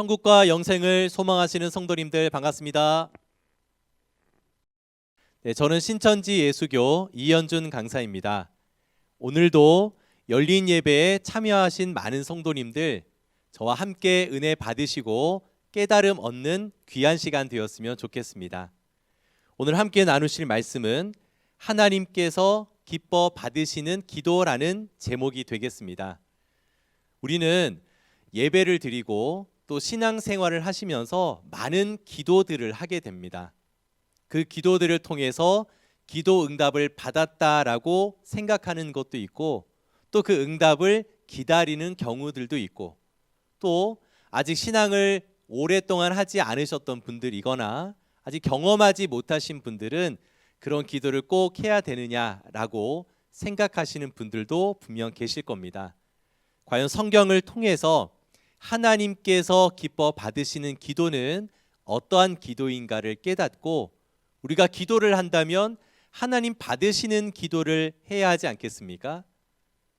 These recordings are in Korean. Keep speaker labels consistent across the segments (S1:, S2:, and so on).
S1: 천국과 영생을 소망하시는 성도님들 반갑습니다. 네, 저는 신천지 예수교 이현준 강사입니다. 오늘도 열린 예배에 참여하신 많은 성도님들 저와 함께 은혜 받으시고 깨달음 얻는 귀한 시간 되었으면 좋겠습니다. 오늘 함께 나누실 말씀은 하나님께서 기뻐 받으시는 기도라는 제목이 되겠습니다. 우리는 예배를 드리고 또 신앙생활을 하시면서 많은 기도들을 하게 됩니다. 그 기도들을 통해서 기도 응답을 받았다라고 생각하는 것도 있고 또 그 응답을 기다리는 경우들도 있고 또 아직 신앙을 오랫동안 하지 않으셨던 분들이거나 아직 경험하지 못하신 분들은 그런 기도를 꼭 해야 되느냐라고 생각하시는 분들도 분명 계실 겁니다. 과연 성경을 통해서 하나님께서 기뻐 받으시는 기도는 어떠한 기도인가를 깨닫고 우리가 기도를 한다면 하나님 받으시는 기도를 해야 하지 않겠습니까?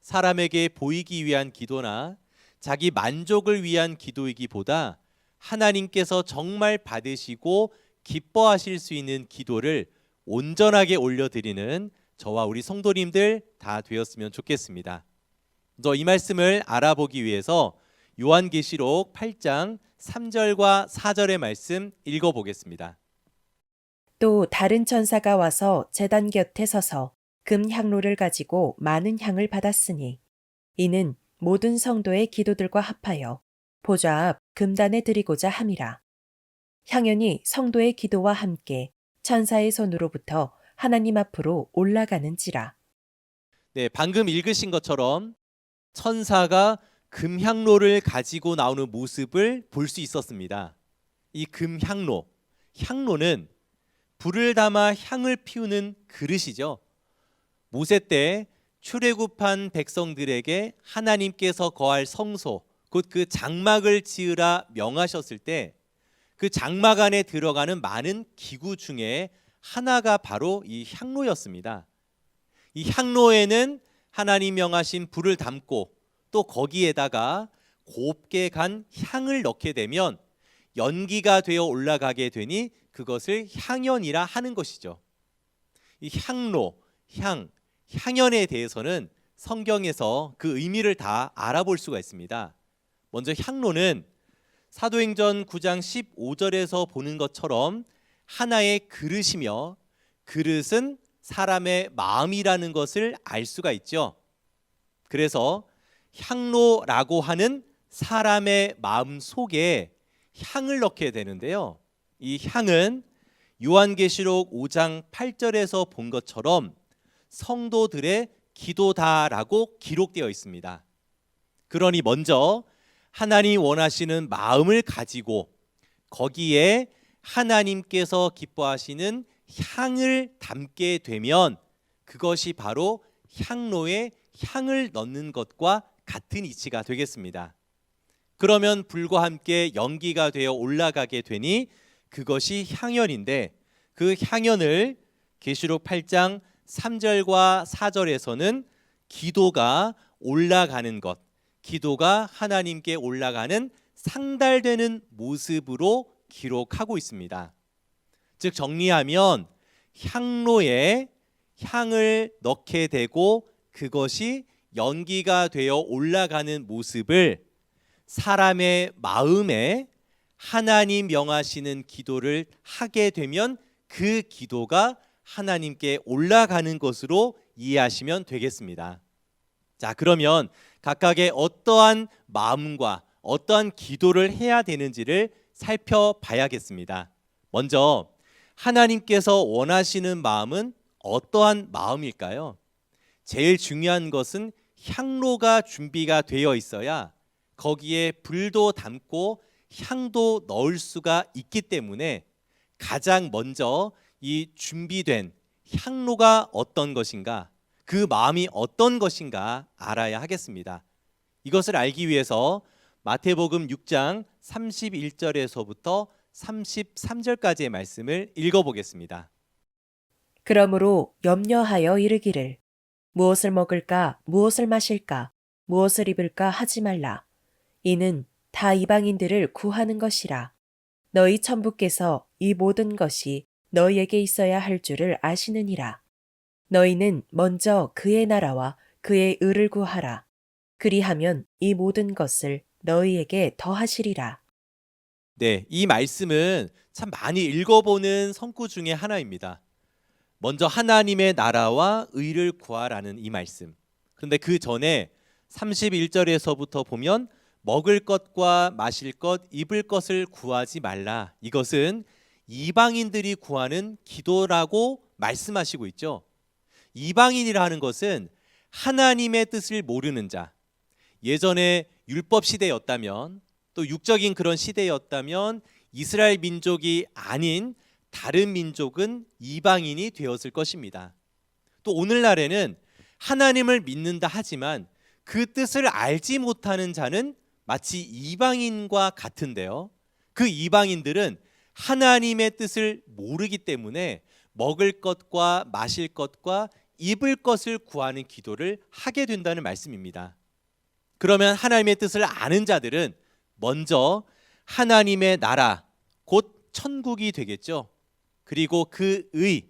S1: 사람에게 보이기 위한 기도나 자기 만족을 위한 기도이기보다 하나님께서 정말 받으시고 기뻐하실 수 있는 기도를 온전하게 올려드리는 저와 우리 성도님들 다 되었으면 좋겠습니다. 이 말씀을 알아보기 위해서 요한계시록 8장 3절과 4절의 말씀 읽어보겠습니다.
S2: 또 다른 천사가 와서 제단 곁에 서서 금 향로를 가지고 많은 향을 받았으니 이는 모든 성도의 기도들과 합하여 보좌 앞 금단에 드리고자 함이라. 향연이 성도의 기도와 함께 천사의 손으로부터 하나님 앞으로 올라가는지라.
S1: 네, 방금 읽으신 것처럼 천사가 금향로를 가지고 나오는 모습을 볼 수 있었습니다. 이 금향로, 향로는 불을 담아 향을 피우는 그릇이죠. 모세 때 출애굽한 백성들에게 하나님께서 거할 성소, 곧 그 장막을 지으라 명하셨을 때 그 장막 안에 들어가는 많은 기구 중에 하나가 바로 이 향로였습니다. 이 향로에는 하나님 명하신 불을 담고 또 거기에다가 곱게 간 향을 넣게 되면 연기가 되어 올라가게 되니 그것을 향연이라 하는 것이죠. 이 향로, 향, 향연에 대해서는 성경에서 그 의미를 다 알아볼 수가 있습니다. 먼저 향로는 사도행전 9장 15절에서 보는 것처럼 하나의 그릇이며 그릇은 사람의 마음이라는 것을 알 수가 있죠. 그래서 향로라고 하는 사람의 마음 속에 향을 넣게 되는데요. 이 향은 요한계시록 5장 8절에서 본 것처럼 성도들의 기도다라고 기록되어 있습니다. 그러니 먼저 하나님 원하시는 마음을 가지고 거기에 하나님께서 기뻐하시는 향을 담게 되면 그것이 바로 향로에 향을 넣는 것과 같은 이치가 되겠습니다. 그러면 불과 함께 연기가 되어 올라가게 되니 그것이 향연인데 그 향연을 계시록 8장 3절과 4절에서는 기도가 올라가는 것, 기도가 하나님께 올라가는 상달되는 모습으로 기록하고 있습니다. 즉 정리하면 향로에 향을 넣게 되고 그것이 연기가 되어 올라가는 모습을 사람의 마음에 하나님 명하시는 기도를 하게 되면 그 기도가 하나님께 올라가는 것으로 이해하시면 되겠습니다. 자, 그러면 각각의 어떠한 마음과 어떠한 기도를 해야 되는지를 살펴봐야겠습니다. 먼저 하나님께서 원하시는 마음은 어떠한 마음일까요? 제일 중요한 것은 향로가 준비가 되어 있어야 거기에 불도 담고 향도 넣을 수가 있기 때문에 가장 먼저 이 준비된 향로가 어떤 것인가, 그 마음이 어떤 것인가 알아야 하겠습니다. 이것을 알기 위해서 마태복음 6장 31절에서부터 33절까지의 말씀을 읽어보겠습니다.
S2: 그러므로 염려하여 이르기를 무엇을 먹을까 무엇을 마실까 무엇을 입을까 하지 말라 이는 다 이방인들을 구하는 것이라. 너희 천부께서 이 모든 것이 너희에게 있어야 할 줄을 아시느니라. 너희는 먼저 그의 나라와 그의 의를 구하라. 그리하면 이 모든 것을 너희에게 더하시리라.
S1: 네, 이 말씀은 참 많이 읽어보는 성구 중에 하나입니다. 먼저 하나님의 나라와 의를 구하라는 이 말씀. 그런데 그 전에 31절에서부터 보면 먹을 것과 마실 것, 입을 것을 구하지 말라. 이것은 이방인들이 구하는 기도라고 말씀하시고 있죠. 이방인이라 하는 것은 하나님의 뜻을 모르는 자. 예전에 율법 시대였다면 또 육적인 그런 시대였다면 이스라엘 민족이 아닌 다른 민족은 이방인이 되었을 것입니다. 또 오늘날에는 하나님을 믿는다 하지만 그 뜻을 알지 못하는 자는 마치 이방인과 같은데요. 그 이방인들은 하나님의 뜻을 모르기 때문에 먹을 것과 마실 것과 입을 것을 구하는 기도를 하게 된다는 말씀입니다. 그러면 하나님의 뜻을 아는 자들은 먼저 하나님의 나라 곧 천국이 되겠죠. 그리고 그 의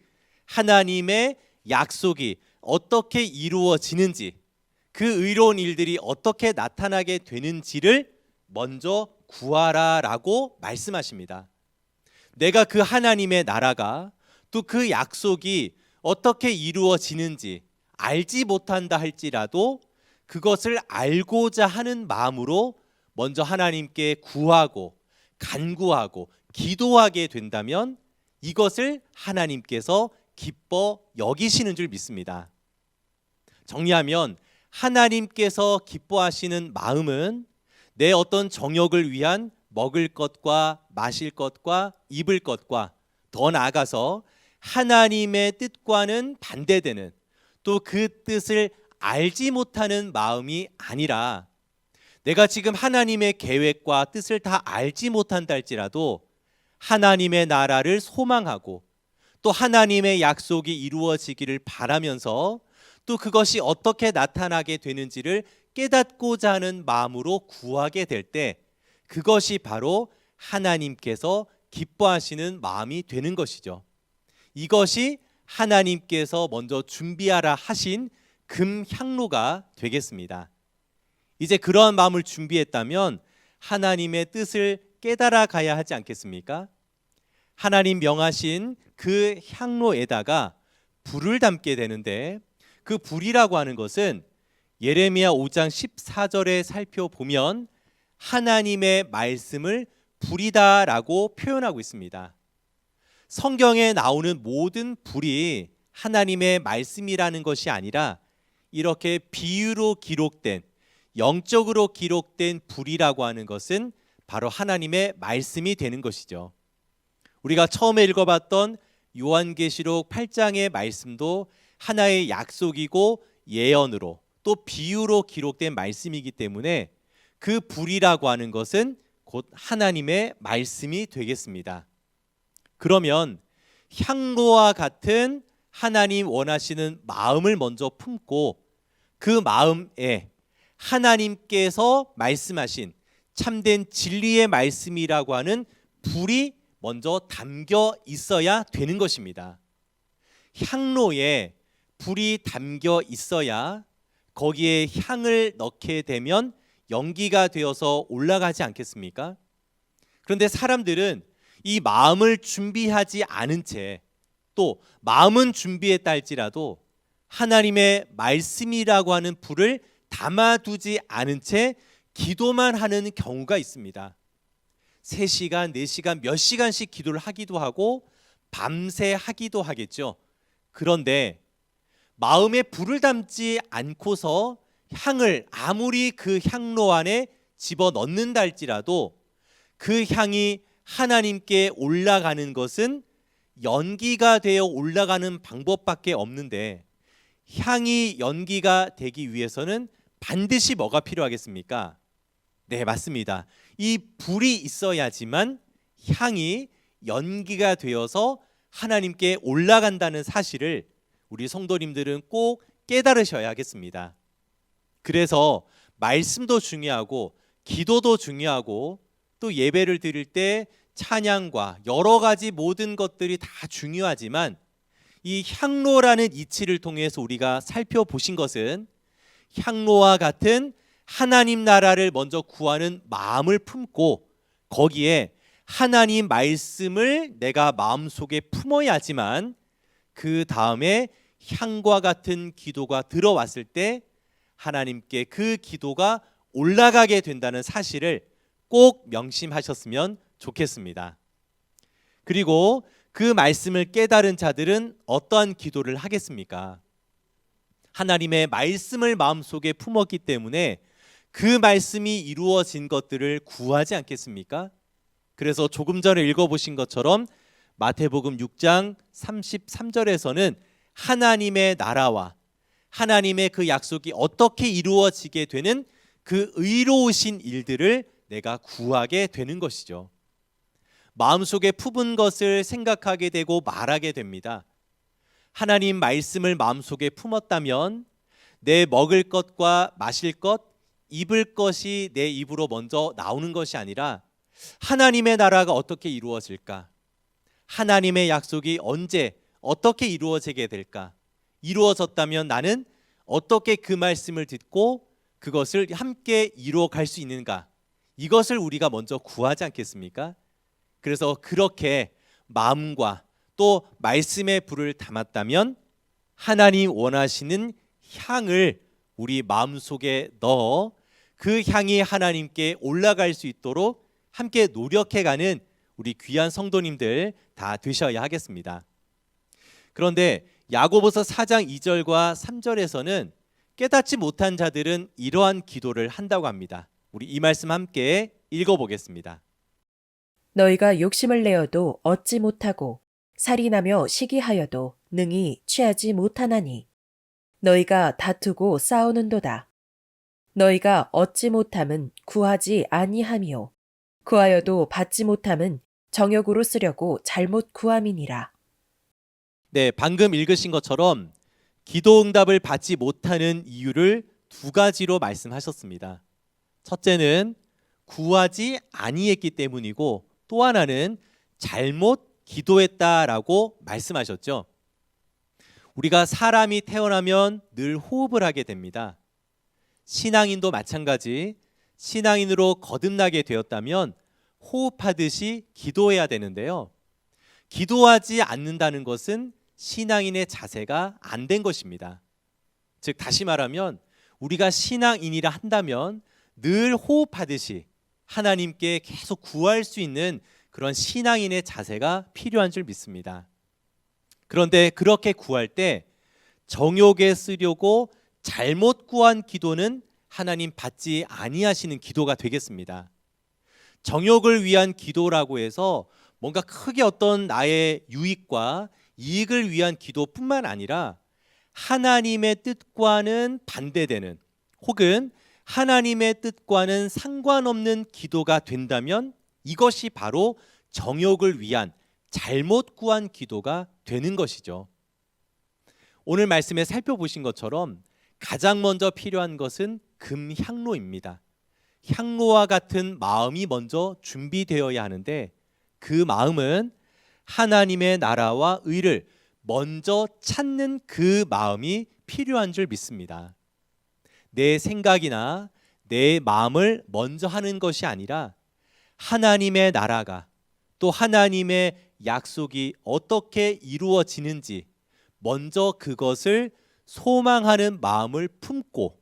S1: 하나님의 약속이 어떻게 이루어지는지 그 의로운 일들이 어떻게 나타나게 되는지를 먼저 구하라라고 말씀하십니다. 내가 그 하나님의 나라가 또 그 약속이 어떻게 이루어지는지 알지 못한다 할지라도 그것을 알고자 하는 마음으로 먼저 하나님께 구하고 간구하고 기도하게 된다면 이것을 하나님께서 기뻐 여기시는 줄 믿습니다. 정리하면 하나님께서 기뻐하시는 마음은 내 어떤 정욕을 위한 먹을 것과 마실 것과 입을 것과 더 나아가서 하나님의 뜻과는 반대되는 또 그 뜻을 알지 못하는 마음이 아니라 내가 지금 하나님의 계획과 뜻을 다 알지 못한다 할지라도 하나님의 나라를 소망하고 또 하나님의 약속이 이루어지기를 바라면서 또 그것이 어떻게 나타나게 되는지를 깨닫고자 하는 마음으로 구하게 될 때 그것이 바로 하나님께서 기뻐하시는 마음이 되는 것이죠. 이것이 하나님께서 먼저 준비하라 하신 금향로가 되겠습니다. 이제 그러한 마음을 준비했다면 하나님의 뜻을 깨달아 가야 하지 않겠습니까? 하나님 명하신 그 향로에다가 불을 담게 되는데 그 불이라고 하는 것은 예레미야 5장 14절에 살펴보면 하나님의 말씀을 불이다라고 표현하고 있습니다. 성경에 나오는 모든 불이 하나님의 말씀이라는 것이 아니라 이렇게 비유로 기록된 영적으로 기록된 불이라고 하는 것은 바로 하나님의 말씀이 되는 것이죠. 우리가 처음에 읽어봤던 요한계시록 8장의 말씀도 하나의 약속이고 예언으로 또 비유로 기록된 말씀이기 때문에 그 불이라고 하는 것은 곧 하나님의 말씀이 되겠습니다. 그러면 향로와 같은 하나님 원하시는 마음을 먼저 품고 그 마음에 하나님께서 말씀하신 참된 진리의 말씀이라고 하는 불이 먼저 담겨 있어야 되는 것입니다. 향로에 불이 담겨 있어야 거기에 향을 넣게 되면 연기가 되어서 올라가지 않겠습니까? 그런데 사람들은 이 마음을 준비하지 않은 채 또 마음은 준비했다 할지라도 하나님의 말씀이라고 하는 불을 담아두지 않은 채 기도만 하는 경우가 있습니다. 3시간, 4시간, 몇 시간씩 기도를 하기도 하고 밤새 하기도 하겠죠. 그런데 마음에 불을 담지 않고서 향을 아무리 그 향로 안에 집어 넣는다 할지라도 그 향이 하나님께 올라가는 것은 연기가 되어 올라가는 방법밖에 없는데 향이 연기가 되기 위해서는 반드시 뭐가 필요하겠습니까? 네, 맞습니다. 이 불이 있어야지만 향이 연기가 되어서 하나님께 올라간다는 사실을 우리 성도님들은 꼭 깨달으셔야겠습니다. 그래서 말씀도 중요하고 기도도 중요하고 또 예배를 드릴 때 찬양과 여러 가지 모든 것들이 다 중요하지만 이 향로라는 이치를 통해서 우리가 살펴보신 것은 향로와 같은 하나님 나라를 먼저 구하는 마음을 품고 거기에 하나님 말씀을 내가 마음속에 품어야지만 그 다음에 향과 같은 기도가 들어왔을 때 하나님께 그 기도가 올라가게 된다는 사실을 꼭 명심하셨으면 좋겠습니다. 그리고 그 말씀을 깨달은 자들은 어떠한 기도를 하겠습니까? 하나님의 말씀을 마음속에 품었기 때문에 그 말씀이 이루어진 것들을 구하지 않겠습니까? 그래서 조금 전에 읽어보신 것처럼 마태복음 6장 33절에서는 하나님의 나라와 하나님의 그 약속이 어떻게 이루어지게 되는 그 의로우신 일들을 내가 구하게 되는 것이죠. 마음속에 품은 것을 생각하게 되고 말하게 됩니다. 하나님 말씀을 마음속에 품었다면 내 먹을 것과 마실 것, 입을 것이 내 입으로 먼저 나오는 것이 아니라 하나님의 나라가 어떻게 이루어질까? 하나님의 약속이 언제 어떻게 이루어지게 될까? 이루어졌다면 나는 어떻게 그 말씀을 듣고 그것을 함께 이루어 갈 수 있는가? 이것을 우리가 먼저 구하지 않겠습니까? 그래서 그렇게 마음과 또 말씀의 불을 담았다면 하나님 원하시는 향을 우리 마음속에 넣어 그 향이 하나님께 올라갈 수 있도록 함께 노력해가는 우리 귀한 성도님들 다 되셔야 하겠습니다. 그런데 야고보서 4장 2절과 3절에서는 깨닫지 못한 자들은 이러한 기도를 한다고 합니다. 우리 이 말씀 함께 읽어보겠습니다.
S2: 너희가 욕심을 내어도 얻지 못하고 살이 나며 시기하여도 능히 취하지 못하나니 너희가 다투고 싸우는도다. 너희가 얻지 못함은 구하지 아니함이요 구하여도 받지 못함은 정욕으로 쓰려고 잘못 구함이니라.
S1: 네, 방금 읽으신 것처럼 기도 응답을 받지 못하는 이유를 두 가지로 말씀하셨습니다. 첫째는 구하지 아니했기 때문이고 또 하나는 잘못 기도했다라고 말씀하셨죠. 우리가 사람이 태어나면 늘 호흡을 하게 됩니다. 신앙인도 마찬가지 신앙인으로 거듭나게 되었다면 호흡하듯이 기도해야 되는데요. 기도하지 않는다는 것은 신앙인의 자세가 안 된 것입니다. 즉 다시 말하면 우리가 신앙인이라 한다면 늘 호흡하듯이 하나님께 계속 구할 수 있는 그런 신앙인의 자세가 필요한 줄 믿습니다. 그런데 그렇게 구할 때 정욕에 쓰려고 잘못 구한 기도는 하나님 받지 아니하시는 기도가 되겠습니다. 정욕을 위한 기도라고 해서 뭔가 크게 어떤 나의 유익과 이익을 위한 기도뿐만 아니라 하나님의 뜻과는 반대되는 혹은 하나님의 뜻과는 상관없는 기도가 된다면 이것이 바로 정욕을 위한 잘못 구한 기도가 되는 것이죠. 오늘 말씀에 살펴보신 것처럼 가장 먼저 필요한 것은 금향로입니다. 향로와 같은 마음이 먼저 준비되어야 하는데 그 마음은 하나님의 나라와 의를 먼저 찾는 그 마음이 필요한 줄 믿습니다. 내 생각이나 내 마음을 먼저 하는 것이 아니라 하나님의 나라가 또 하나님의 약속이 어떻게 이루어지는지 먼저 그것을 소망하는 마음을 품고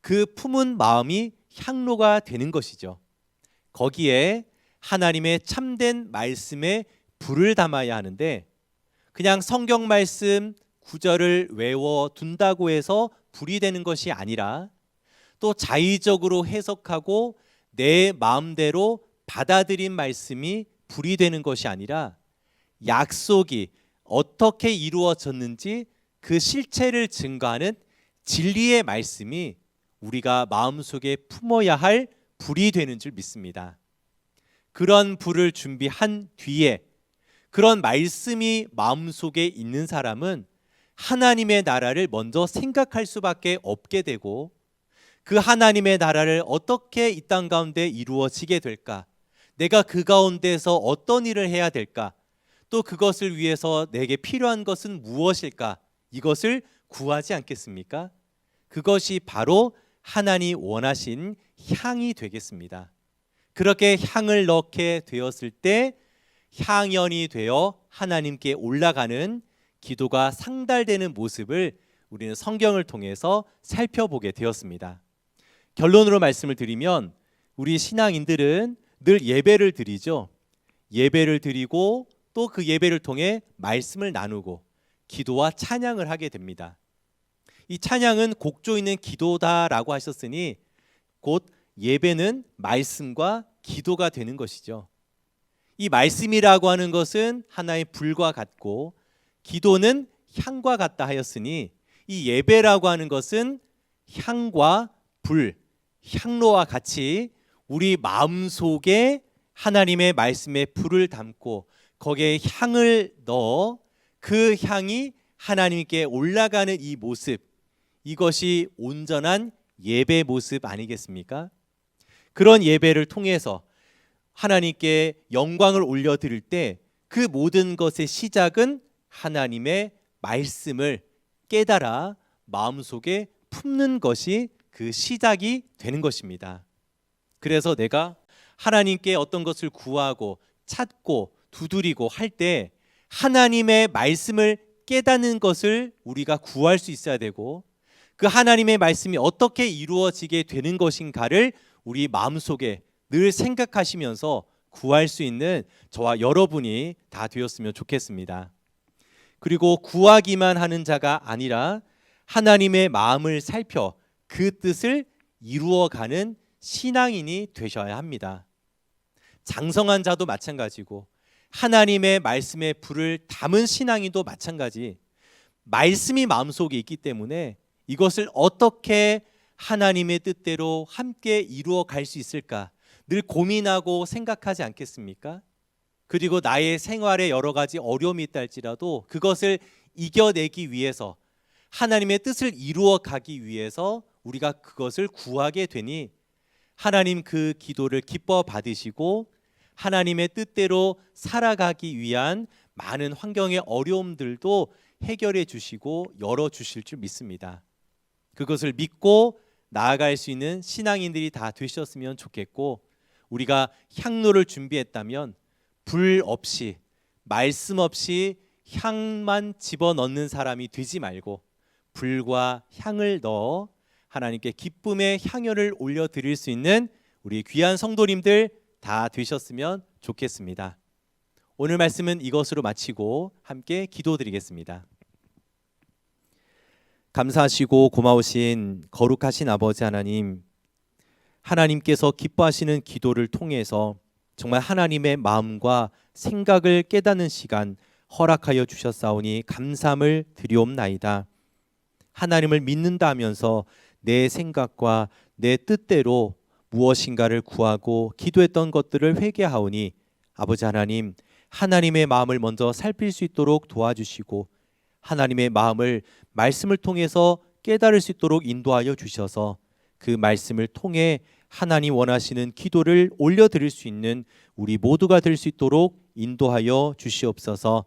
S1: 그 품은 마음이 향로가 되는 것이죠. 거기에 하나님의 참된 말씀에 불을 담아야 하는데 그냥 성경 말씀 구절을 외워 둔다고 해서 불이 되는 것이 아니라 또 자의적으로 해석하고 내 마음대로 받아들인 말씀이 불이 되는 것이 아니라 약속이 어떻게 이루어졌는지 그 실체를 증거하는 진리의 말씀이 우리가 마음속에 품어야 할 불이 되는 줄 믿습니다. 그런 불을 준비한 뒤에 그런 말씀이 마음속에 있는 사람은 하나님의 나라를 먼저 생각할 수밖에 없게 되고 그 하나님의 나라를 어떻게 이 땅 가운데 이루어지게 될까? 내가 그 가운데서 어떤 일을 해야 될까? 또 그것을 위해서 내게 필요한 것은 무엇일까? 이것을 구하지 않겠습니까? 그것이 바로 하나님 원하신 향이 되겠습니다. 그렇게 향을 넣게 되었을 때 향연이 되어 하나님께 올라가는 기도가 상달되는 모습을 우리는 성경을 통해서 살펴보게 되었습니다. 결론으로 말씀을 드리면 우리 신앙인들은 늘 예배를 드리죠. 예배를 드리고 또 그 예배를 통해 말씀을 나누고 기도와 찬양을 하게 됩니다. 이 찬양은 곡조 있는 기도다라고 하셨으니 곧 예배는 말씀과 기도가 되는 것이죠. 이 말씀이라고 하는 것은 하나의 불과 같고 기도는 향과 같다 하였으니 이 예배라고 하는 것은 향과 불, 향로와 같이 우리 마음 속에 하나님의 말씀에 불을 담고 거기에 향을 넣어 그 향이 하나님께 올라가는 이 모습 이것이 온전한 예배 모습 아니겠습니까? 그런 예배를 통해서 하나님께 영광을 올려 드릴 때 그 모든 것의 시작은 하나님의 말씀을 깨달아 마음속에 품는 것이 그 시작이 되는 것입니다. 그래서 내가 하나님께 어떤 것을 구하고 찾고 두드리고 할 때 하나님의 말씀을 깨닫는 것을 우리가 구할 수 있어야 되고 그 하나님의 말씀이 어떻게 이루어지게 되는 것인가를 우리 마음속에 늘 생각하시면서 구할 수 있는 저와 여러분이 다 되었으면 좋겠습니다. 그리고 구하기만 하는 자가 아니라 하나님의 마음을 살펴 그 뜻을 이루어가는 신앙인이 되셔야 합니다. 장성한 자도 마찬가지고 하나님의 말씀에 불을 담은 신앙인도 마찬가지. 말씀이 마음속에 있기 때문에 이것을 어떻게 하나님의 뜻대로 함께 이루어 갈 수 있을까 늘 고민하고 생각하지 않겠습니까? 그리고 나의 생활에 여러 가지 어려움이 있다 할지라도 그것을 이겨내기 위해서 하나님의 뜻을 이루어 가기 위해서 우리가 그것을 구하게 되니 하나님 그 기도를 기뻐 받으시고 하나님의 뜻대로 살아가기 위한 많은 환경의 어려움들도 해결해 주시고 열어 주실 줄 믿습니다. 그것을 믿고 나아갈 수 있는 신앙인들이 다 되셨으면 좋겠고 우리가 향로를 준비했다면 불 없이 말씀 없이 향만 집어 넣는 사람이 되지 말고 불과 향을 넣어 하나님께 기쁨의 향연을 올려 드릴 수 있는 우리 귀한 성도님들 다 되셨으면 좋겠습니다. 오늘 말씀은 이것으로 마치고 함께 기도드리겠습니다. 감사하시고 고마우신 거룩하신 아버지 하나님, 하나님께서 기뻐하시는 기도를 통해서 정말 하나님의 마음과 생각을 깨닫는 시간 허락하여 주셨사오니 감사함을 드리옵나이다. 하나님을 믿는다 하면서 내 생각과 내 뜻대로 무엇인가를 구하고 기도했던 것들을 회개하오니 아버지 하나님 하나님의 마음을 먼저 살필 수 있도록 도와주시고 하나님의 마음을 말씀을 통해서 깨달을 수 있도록 인도하여 주셔서 그 말씀을 통해 하나님 원하시는 기도를 올려드릴 수 있는 우리 모두가 될 수 있도록 인도하여 주시옵소서.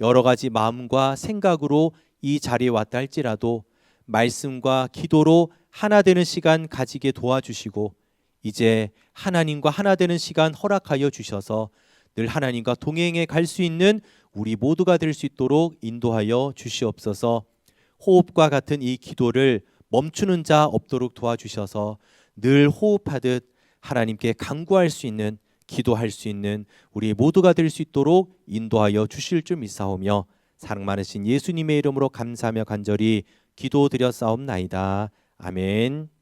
S1: 여러 가지 마음과 생각으로 이 자리에 왔다 할지라도 말씀과 기도로 하나 되는 시간 가지게 도와주시고 이제 하나님과 하나 되는 시간 허락하여 주셔서 늘 하나님과 동행해 갈 수 있는 우리 모두가 될 수 있도록 인도하여 주시옵소서. 호흡과 같은 이 기도를 멈추는 자 없도록 도와주셔서 늘 호흡하듯 하나님께 간구할 수 있는 기도할 수 있는 우리 모두가 될 수 있도록 인도하여 주실 줄 믿사오며 사랑 많으신 예수님의 이름으로 감사하며 간절히 기도드렸사옵나이다. 아멘.